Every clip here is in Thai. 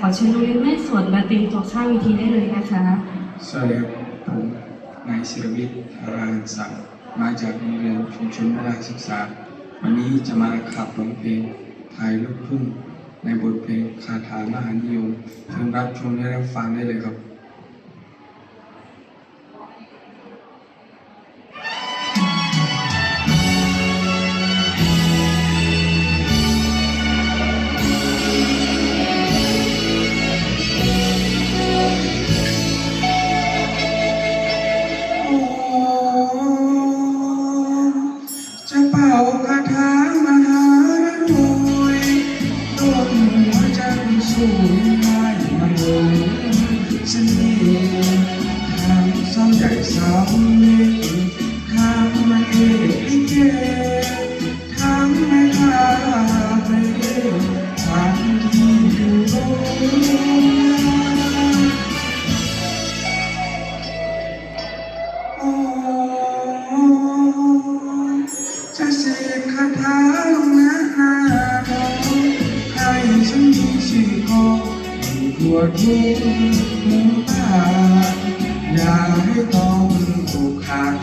ขอเชิญโรงเรียนแม่สวนมาเตรียมตัวข้างวิธีได้เลยนะคะสวัสดีครับผมนายศิรวิทย์อรานสักมาจากโรงเรียนชุมชนพัฒนาศึกษา วันนี้จะมาขับร้องเพลงไทยลูกทุ่งในบทเพลงคาถามหานิยมเชิญรับชมและรับฟังได้เลยครับ ป่าคาถามหารวยต้นหัวใจสู้ไม่มันลงเสน่ห์ทางสองใหญ่สาวเล็ก อยู่ทั่วทุกหมู่บ้าอย่าให้ต้องถูกขาด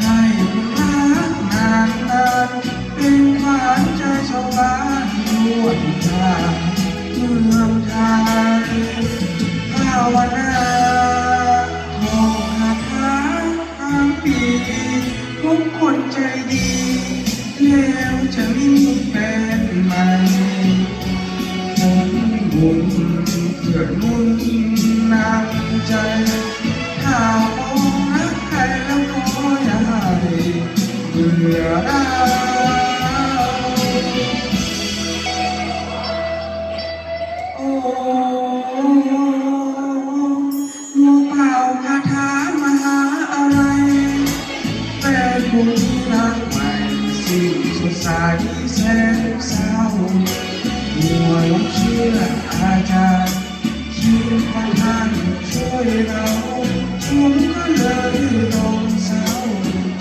ให้คนรักนานนานเป็นขวัญใจชาวบ้านทั่วทุกทางเมืองไทยภาวนาทองคาถาทั้งปีทุกคนใจดีแล้วจะไม่มีแฟนใหม่ผม บุญเพื่อนุ่นนำใจถ้าคงรักใครแล้วขออย่าให้เบื่อเราโอ้หมูเปล่าคาถามหาอะไรแต่คุณรักใหม่สิ้นสดใส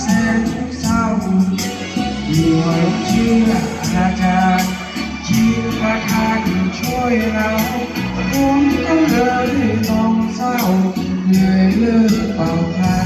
แสนเศร้าหลงเชื่ออาจารย์ชีพระทานช่วยเราผมก็เลยต้องเศร้าเหนื่อยเลิกเป่าคา